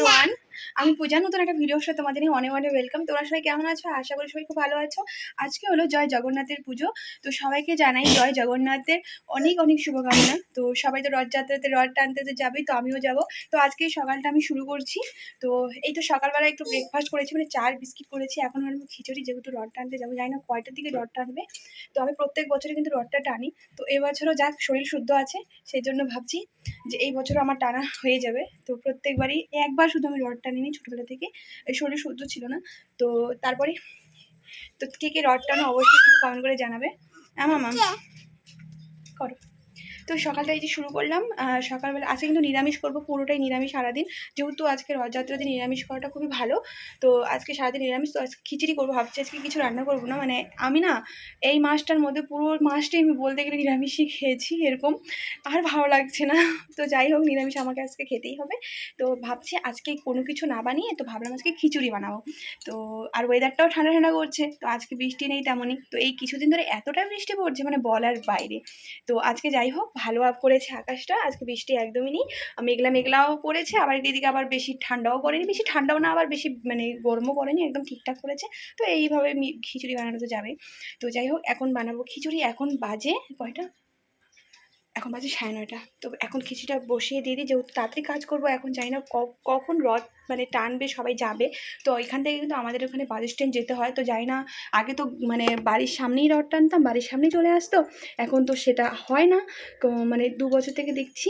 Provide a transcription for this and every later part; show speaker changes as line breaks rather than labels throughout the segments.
everyone. আমি পূজা, নতুন একটা ভিডিওর সাথে তোমাদের অনেক অনেক ওয়েলকাম তোমরা সবাই কেমন আছো? আশা করি সবাই খুব ভালো আছো। আজকে হলো জয় জগন্নাথের পুজো। তো সবাইকে জানাই জয় জগন্নাথের অনেক অনেক শুভকামনা। তো সবাই তো রথযাত্রাতে রথ টানতে তো যাবেই তো আমিও যাব। তো আজকে সকালটা আমি শুরু করছি। তো এই তো সকালবেলা একটু ব্রেকফাস্ট করেছি মানে চার বিস্কিট করেছি। এখন আমি খিচুড়ি, যেহেতু রথ টানতে যাব, জানি না কয়টার দিকে রথ টানবে। তো আমি প্রত্যেক বছরে কিন্তু রথটা টানি। তো এবছরও যাক, শরীর শুদ্ধ আছে সেই জন্য ভাবছি যে এই বছরও আমার টানা হয়ে যাবে। তো প্রত্যেকবারই একবার শুধু আমি রড টানিনি ছোটোবেলা থেকে। শরীর শুদ্ধ ছিল না। তো তারপরে তো কে কে রড টানো অবশ্যই কমেন্ট করে জানাবে। আমা মাম? করো। তো সকালটা এই যে শুরু করলাম সকালবেলা আজকে কিন্তু নিরামিষ করব, পুরোটাই নিরামিষ সারাদিন। যেহেতু আজকে রথযাত্রা দিন নিরামিষ করাটা খুবই ভালো, তো আজকে সারাদিন নিরামিষ, তো আজকে খিচুড়ি করব, ভাবছি আজকে কিছু রান্না করব না। মানে আমি না, এই মাসটার মধ্যে পুরো মাসটাই আমি বলতে গেলে নিরামিষই খেয়েছি এরকম, আর ভালো লাগছে না। তো যাই হোক, নিরামিষ আমাকে আজকে খেতেই হবে। তো ভাবছি আজকে কোনো কিছু না বানিয়ে, তো ভাবলাম আজকে খিচুড়ি বানাবো। তো আর ওয়েদারটাও ঠান্ডা ঠান্ডা করছে, তো আজকে বৃষ্টি নেই তেমনই। তো এই কিছুদিন ধরে এতটা বৃষ্টি পড়ছে মানে বলার বাইরে। তো আজকে যাই হোক ভালো আপ করেছে আকাশটা, আজকে বৃষ্টি একদমই নেই। মেঘলা মেঘলাও পড়েছে আবার এদিকে আবার বেশি ঠান্ডাও পড়েনি। বেশি ঠান্ডাও না, আবার বেশি মানে গরমও পড়েনি, একদম ঠিকঠাক করেছে। তো এইভাবে খিচুড়ি বানানো তো যাবে তো যাই হোক, এখন বানাবো খিচুড়ি। এখন বাজে কয়টা? এখন বাজে সাড়ে নয়টা। তো এখন খিচুড়িটা বসিয়ে দিয়ে দিই, যেহেতু তাড়াতাড়ি কাজ করব, এখন জানি না কখন রথ মানে টানবে, সবাই যাবে। তো এখান থেকে কিন্তু আমাদের ওখানে বাস স্ট্যান্ড যেতে হয়। তো জানি না, আগে তো মানে বাড়ির সামনেই রথ টানতাম, বাড়ির সামনেই চলে আসতো। এখন তো সেটা হয় না। মানে দু বছর থেকে দেখছি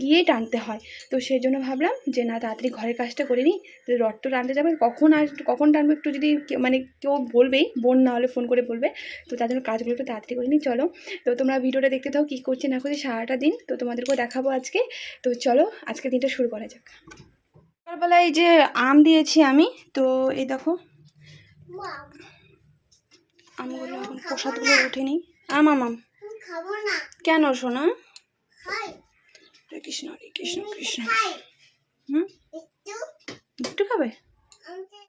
গিয়েই টানতে হয়। তো সেই জন্য ভাবলাম যে না, তাড়াতাড়ি ঘরের কাজটা করে নিই। রথ তো টানতে যাবে, কখন আর কখন টানবো একটু যদি মানে কেউ বলবেই, বোন না হলে ফোন করে বলবে। তো তার জন্য কাজগুলো একটু তাড়াতাড়ি করে নিই, চলো। তো তোমরা ভিডিওটা দেখতে থাও কী করছি না করছি সারাটা দিন। তো তোমাদেরকেও দেখাবো আজকে। তো চলো আজকে দিনটা শুরু করা যাক। সকালবেলায় এই যে আম দিয়েছি আমি, তো এই দেখো। আমগুলো এখন প্রসাদগুলো উঠেনি। আম আম আম। কেন
খাই
হরে কৃষ্ণ হরে কৃষ্ণ কৃষ্ণ। হুম?
একটু
খাবে?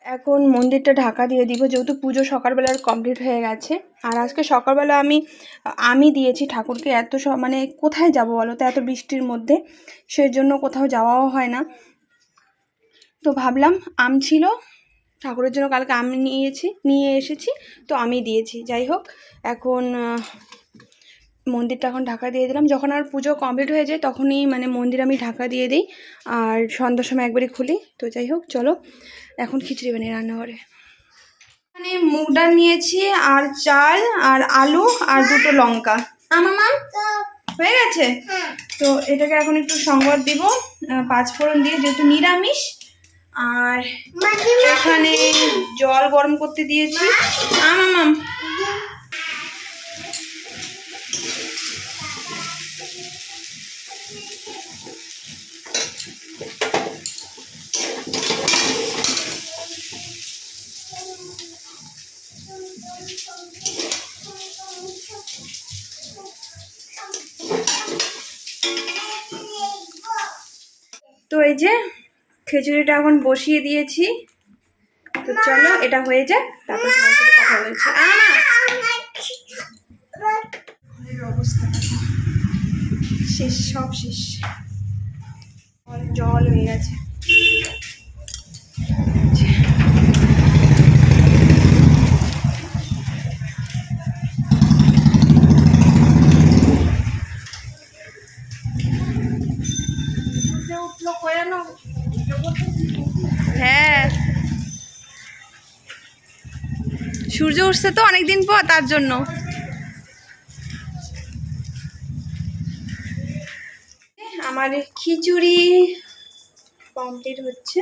এখন মন্দিরটা ঢাকা দিয়ে দিব, যেহেতু পুজো সকালবেলার কমপ্লিট হয়ে গেছে। আর আজকে সকালবেলা আমি আমি দিয়েছি ঠাকুরকে। এত মানে কোথায় যাব বলো তো? এত বৃষ্টির মধ্যে। সেই জন্য কোথাও যাওয়াও হয় না। তো ভাবলাম আম ছিল ঠাকুরের জন্য কালকে আম নিয়েছি নিয়ে এসেছি তো আমি দিয়েছি। যাই হোক এখন মন্দিরটা এখন ঢাকা দিয়ে দিলাম। যখন আর পুজো কমপ্লিট হয়ে যায় তখনই মানে মন্দির আমি ঢাকা দিয়ে দিই আর সন্ধ্যার সময় একবারই খুলি। তো যাই হোক চলো এখন খিচুড়ি বানিয়ে রান্নাঘরে। মানে মুগ ডাল নিয়েছি আর চাল আর আলু আর দুটো লঙ্কা। হয়ে গেছে?
হ্যাঁ।
তো এটাকে এখন একটু সংবাদ দিব। পাঁচ ফোড়ন দিয়ে যেহেতু নিরামিষ আর এখানে জল গরম করতে দিয়েছি। তো এই যে খিচুড়িটা এখন বসিয়ে দিয়েছি। তো চলো এটা হয়ে যাক তারপর তোমার সাথে কথা বলছি। অবস্থা শেষ সব শেষ। জল জল হয়ে গেছে। সূর্য উঠছে তো অনেকদিন পর, তার জন্য। আমার খিচুড়ি কমপ্লিট হচ্ছে।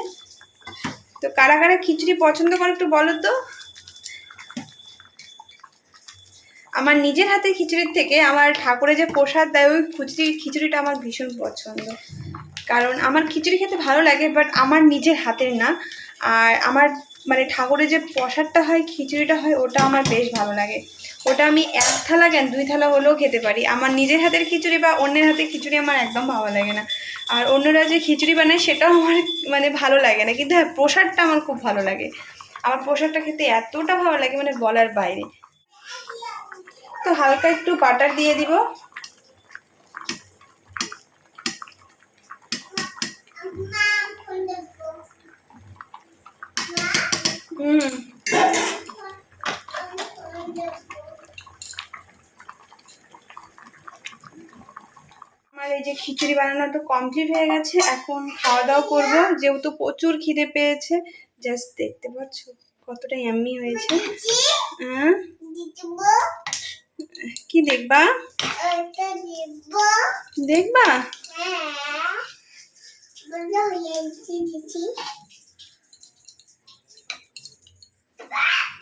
তো কারা কারা খিচুড়ি পছন্দ করে একটু বলো তো? আমার নিজের হাতে খিচুড়ির থেকে আমার ঠাকুরের যে প্রসাদ দেয় ওই খিচুড়ি খিচুড়িটা আমার ভীষণ পছন্দ। কারণ আমার খিচুড়ি খেতে ভালো লাগে বাট আমার নিজের হাতের না। আর আমার মানে ঠাকুরের যে প্রসাদটা হয়, খিচুড়িটা হয়, ওটা আমার বেশ ভালো লাগে। ওটা আমি এক থালা কেন, দুই থালা হলেও খেতে পারি। আমার নিজের হাতের খিচুড়ি বা অন্যের হাতের খিচুড়ি আমার একদম ভালো লাগে না। আর অন্যরা যে খিচুড়ি বানায়, সেটাও আমার মানে ভালো লাগে না। কিন্তু হ্যাঁ প্রসাদটা আমার খুব ভালো লাগে। আমার প্রসাদটা খেতে এতটা ভালো লাগে মানে বলার বাইরে। তো হালকা একটু বাটার দিয়ে দিব
মা ফোন দেখব
হুম। আমার এই যে খিচুড়ি বানানোটা কমপ্লিট হয়ে গেছে, এখন খাওয়া দাওয়া করব। যেহেতু প্রচুর খিদে পেয়েছে জাস্ট দেখতে পাচ্ছ কতটা ইয়াম্মি হয়েছে। হ্যাঁ? কি দেখবা? দেখবা
হ্যাঁ বলো হয়েছি দিছি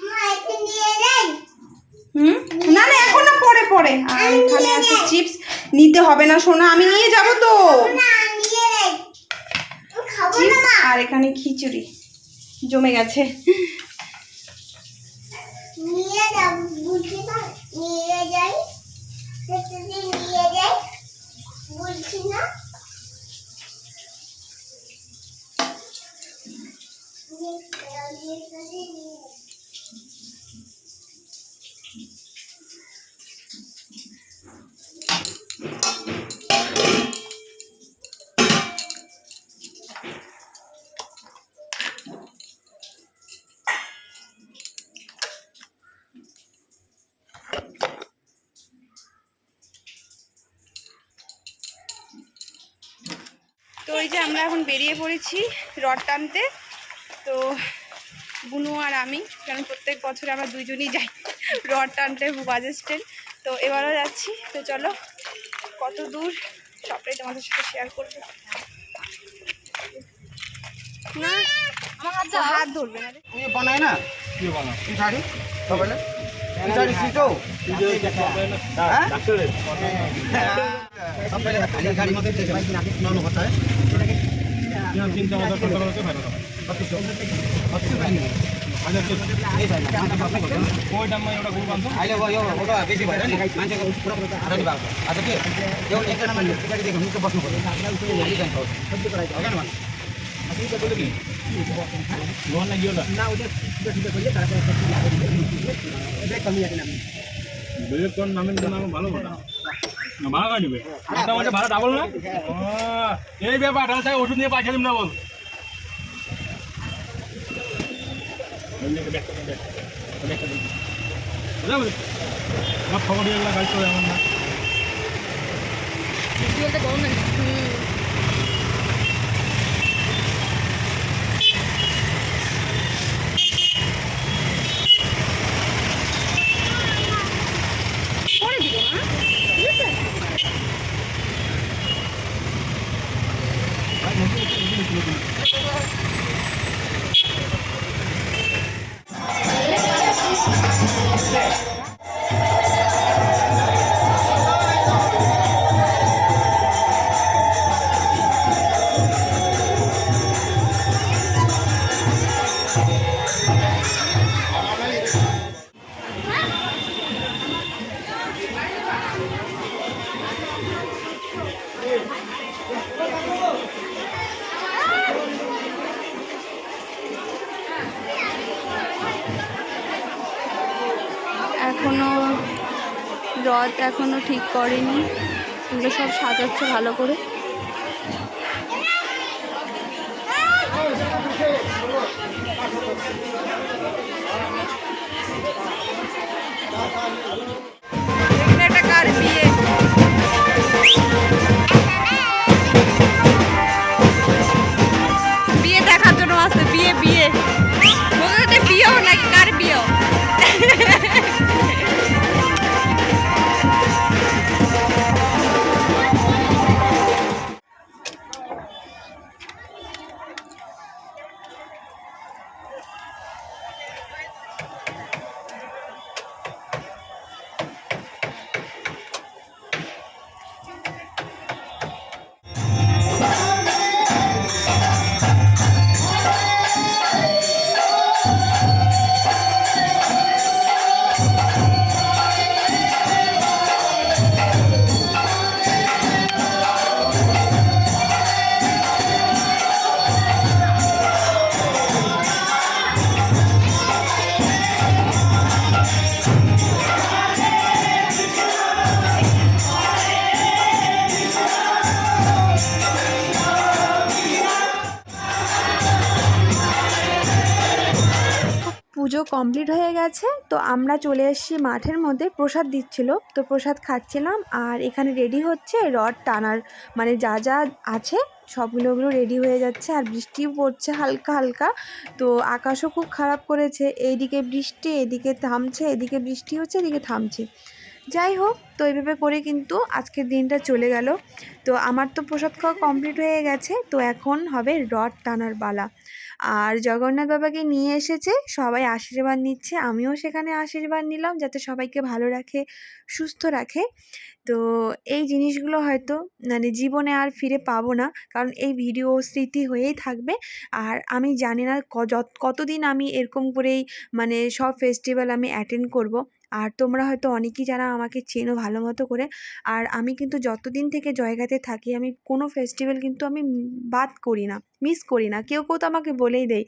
মা এটা নিয়ে যাই
হুম না না এখন না পরে আর এখানে আছে চিপস নিতে হবে না, সোনা। আমি নিয়ে যাব তো।
না না
আর এখানে খিচুড়ি। জমে গেছে।
নিয়ে যাব
তো এই যে আমরা এখন বেরিয়ে পড়েছি রড টানতে। তো বুনু আর আমি কারণ প্রত্যেক বছর আমরা দুজনই যাই রড টানতে বাজেস্টেন তো এবারও যাচ্ছি। তো চলো কত দূর সবটাই তোমাদের সাথে শেয়ার করব। না হাত ধরবে না
বানায় না? বানায় শাড়ি সবাই सबैले गाडी मात्रै लानुपर्छ है अहिले यो फोटो बेसी भएर नि मान्छेको आज के यो एकजना मान्छे पछाडिदेखि बस्नु पऱ्यो না গিয়ে না ওটা
ছোটো ছোটো করলে তারপরে এটা কমিয়ে রাখেন আপনি বিবেক কোন নামের জন্য আমার ভালো কথা। ভাড়া কাটবে? এটা আমাদের ভাড়া ডাবল না? এই ব্যাপার তাহলে তাই ওষুধ নিয়ে পাঠিয়ে দিন না বল। খবর দিয়ে গাড়ি
চলে রথ এখনও ঠিক করেনি এগুলো সব সাজাচ্ছে ভালো করে
কমপ্লিট হয়ে গেছে, তো আমরা চলে এসেছি মাঠের মধ্যে। প্রসাদ দিচ্ছিল, তো প্রসাদ খাচ্ছিলাম আর এখানে রেডি হচ্ছে রড টানার। মানে যা যা আছে সবগুলো ওগুলো রেডি হয়ে যাচ্ছে আর বৃষ্টিও পড়ছে হালকা হালকা। তো আকাশও খুব খারাপ করেছে, এইদিকে বৃষ্টি, এদিকে থামছে, এদিকে বৃষ্টি হচ্ছে, এদিকে থামছে। যাই হোক, তো এইভাবে করে কিন্তু আজকের দিনটা চলে গেল। তো আমার তো প্রসাদ খাওয়া কমপ্লিট হয়ে গেছে, তো এখন হবে রড টানার পালা আর জগন্নাথ বাবাকে নিয়ে এসেছে, সবাই আশীর্বাদ নিচ্ছে, আমিও সেখানে আশীর্বাদ নিলাম যাতে সবাইকে ভালো রাখে, সুস্থ রাখে। তো এই জিনিসগুলো হয়তো মানে জীবনে আর ফিরে পাবো না, কারণ এই ভিডিও স্মৃতি হয়েই থাকবে। আর আমি জানি না কতদিন আমি এরকম করেই মানে সব ফেস্টিভ্যাল আমি অ্যাটেন্ড করব। আর তোমরা হয়তো অনেকেই যারা আমাকে চেনো ভালো মতো করে, আর আমি কিন্তু যতদিন থেকে জয়গাতে থাকি, আমি কোনো ফেস্টিভ্যাল কিন্তু আমি বাদ করি না মিস করি না। কেউ কেউ তো আমাকে বলেই দেয়,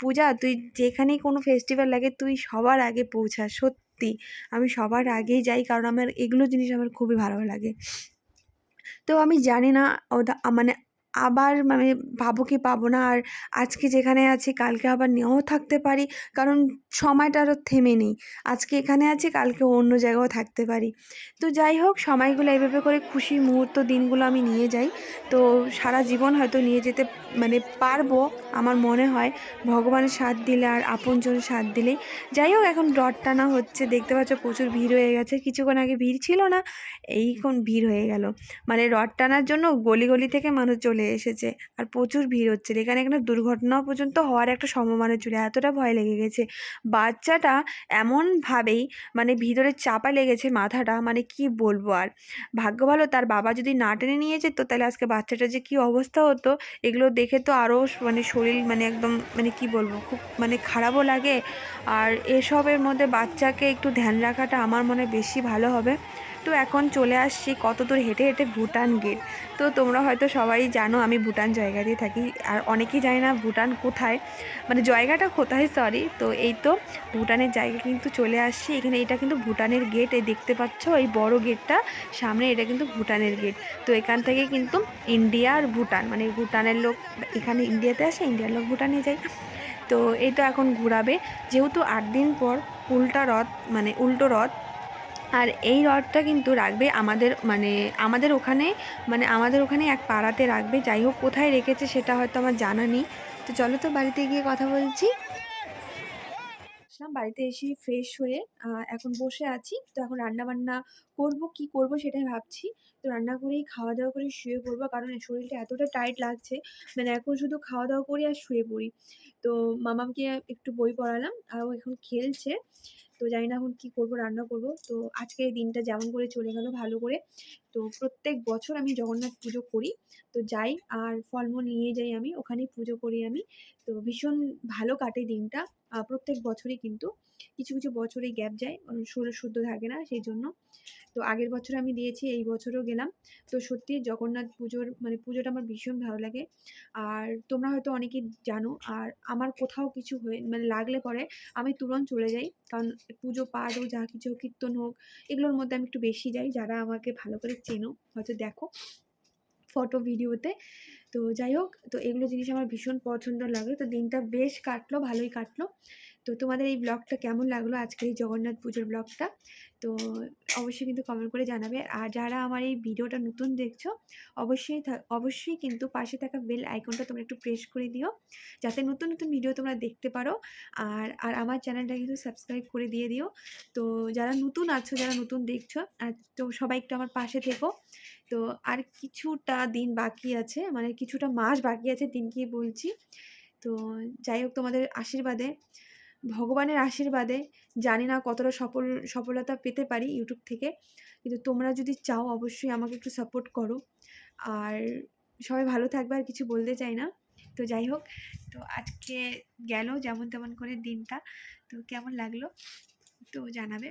পূজা, তুই যেখানেই কোনো ফেস্টিভ্যাল লাগে, তুই সবার আগে পৌঁছা, সত্যি। আমি সবার আগেই যাই, কারণ আমার এগুলো জিনিস আমার খুবই ভালো লাগে। তো আমি জানি না মানে আবার মানে পাবো কি পাবো না? আর আজকে যেখানে আছি, কালকে আবার নেও থাকতে পারি। কারণ সময়টা আরও থেমে নেই। আজকে এখানে আছি, কালকে অন্য জায়গাও থাকতে পারি। তো যাই হোক, সময়গুলো এইভাবে করে খুশি মুহূর্ত দিনগুলো আমি নিয়ে যাই। তো সারা জীবন হয়তো নিয়ে যেতে মানে পারব, আমার মনে হয়। ভগবানের সাথ দিলে আর আপনজনের সাথ দিলে যাই হোক, এখন রড টানা হচ্ছে। দেখতে পাচ্ছ প্রচুর ভিড় হয়ে গেছে। কিছুক্ষণ আগে ভিড় ছিল না, এইক্ষণ ভিড় হয়ে গেল। মানে রড টানার জন্য গলি গলি থেকে মানুষ চলে এসেছে। আর প্রচুর ভিড় হচ্ছে। এখানে এখানে দুর্ঘটনাও পর্যন্ত হওয়ার একটা সম্ভাবনা ছিল এতটা ভয় লেগে গেছে। বাচ্চাটা এমনভাবেই মানে ভিতরে চাপা লেগেছে মাথাটা। মানে কি বলব আর? ভাগ্য ভালো তার বাবা যদি না টেনে নিয়ে যেত, তাহলে আজকে বাচ্চাটা যে কী অবস্থা হতো, এগুলো দেখে তো আরও মানে শরীর মানে একদম মানে কি বলব, খুব মানে খারাপও লাগে। আর এসবের মধ্যে বাচ্চাকে একটু ধ্যান রাখাটা আমার মনে বেশি ভালো হবে। তো এখন চলে আসছি কত দূর হেঁটে হেঁটে ভুটান গেট তো তোমরা হয়তো সবাই জানো আমি ভুটান জায়গাতেই থাকি। আর অনেকেই জানে না ভুটান কোথায়। মানে জায়গাটা কোথায় সরি তো এই তো ভুটানের জায়গা কিন্তু চলে আসছি। এখানে এটা কিন্তু ভুটানের গেট এই দেখতে পাচ্ছ? এই বড় গেটটা সামনে এটা কিন্তু ভুটানের গেট তো এখান থেকে কিন্তু ইন্ডিয়া আর ভুটান। মানে ভুটানের লোক এখানে ইন্ডিয়াতে আসে, ইন্ডিয়ার লোক ভুটানে যায়। তো এই তো এখন ঘোরাবে। যেহেতু আট দিন পর উল্টা রথ মানে উল্টো রথ আর এই রথটা কিন্তু রাখবে আমাদের মানে আমাদের ওখানে মানে আমাদের ওখানে এক পাড়াতে রাখবে। যাই হোক, কোথায় রেখেছে সেটা হয়তো আমার জানা নেই। তো চলো তো বাড়িতে গিয়ে কথা বলছি। আসলাম বাড়িতে এসে ফ্রেশ হয়ে এখন বসে আছি। তো এখন রান্না বান্না করব, কি করব সেটাই ভাবছি। তো রান্না করেই খাওয়া দাওয়া করে শুয়ে পড়ব, কারণ শরীরটা এতটা টাইট লাগছে। মানে এখন শুধু খাওয়া দাওয়া করি আর শুয়ে পড়ি। তো মামাকে একটু বই পড়ালাম আর ও এখন খেলছে। তো জানি না এখন কী করব, রান্না করব। তো আজকে এই দিনটা যেমন করে চলে গেল ভালো করে। তো প্রত্যেক বছর আমি জগন্নাথ পুজো করি। তো যাই, আর ফলমূল নিয়ে যাই আমি, ওখানেই পুজো করি আমি। তো ভীষণ ভালো কাটে দিনটা। প্রত্যেক বছরই কিন্তু কিছু কিছু বছরে গ্যাপ যায় শরীর শুদ্ধ থাকে না সেই জন্য। তো আগের বছর আমি দিয়েছি, এই বছরও গেলাম। তো সত্যি জগন্নাথ পুজোর মানে পুজোটা আমার ভীষণ ভালো লাগে। আর তোমরা হয়তো অনেকেই জানো, আর আমার কোথাও কিছু হয়ে মানে লাগলে পরে আমি তুরন্ত চলে যাই। কারণ পুজো পাঠ হোক, যা কিছু কীর্তন হোক, এগুলোর মধ্যে আমি একটু বেশি যাই, যারা আমাকে ভালো করে চেনো, হয়তো দেখো ফটো ভিডিওতে। তো যাই হোক, তো এগুলো জিনিস আমার ভীষণ পছন্দ লাগে। তো দিনটা বেশ কাটলো, ভালোই কাটলো। তো তোমাদের এই ব্লগটা কেমন লাগল? আজকের এই জগন্নাথ পুজোর ব্লগটা? তো অবশ্যই কিন্তু কমেন্ট করে জানাবে। আর যারা আমার এই ভিডিওটা নতুন দেখছ, অবশ্যই অবশ্যই কিন্তু পাশে থাকা বেল আইকনটা তোমরা একটু প্রেস করে দিও। যাতে নতুন নতুন ভিডিও তোমরা দেখতে পারো। আর আর আমার চ্যানেলটা কিন্তু সাবস্ক্রাইব করে দিয়ে দিও। তো যারা নতুন আছো, যারা নতুন দেখছ, আর তো সবাই একটু আমার পাশে থেকো। তো আর কিছুটা দিন বাকি আছে মানে কিছুটা মাস বাকি আছে দিন কি বলছি। তো যাই হোক তোমাদের আশীর্বাদে। ভগবানের আশীর্বাদে, জানি না কতটা সফল, সফলতা পেতে পারি ইউটিউব থেকে, কিন্তু তোমরা যদি চাও অবশ্যই আমাকে একটু সাপোর্ট করো। আর সবাই ভালো থাকবে, আর কিছু বলতে চাই না। তো যাই হোক, তো আজকে গেল যেমন তেমন করে দিনটা। তো কেমন লাগল? তো জানাবে।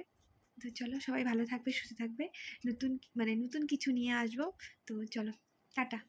তো চলো, সবাই ভালো থাকবে, সুস্থ থাকবে। নতুন মানে নতুন কিছু নিয়ে আসব। তো চলো, টাটা।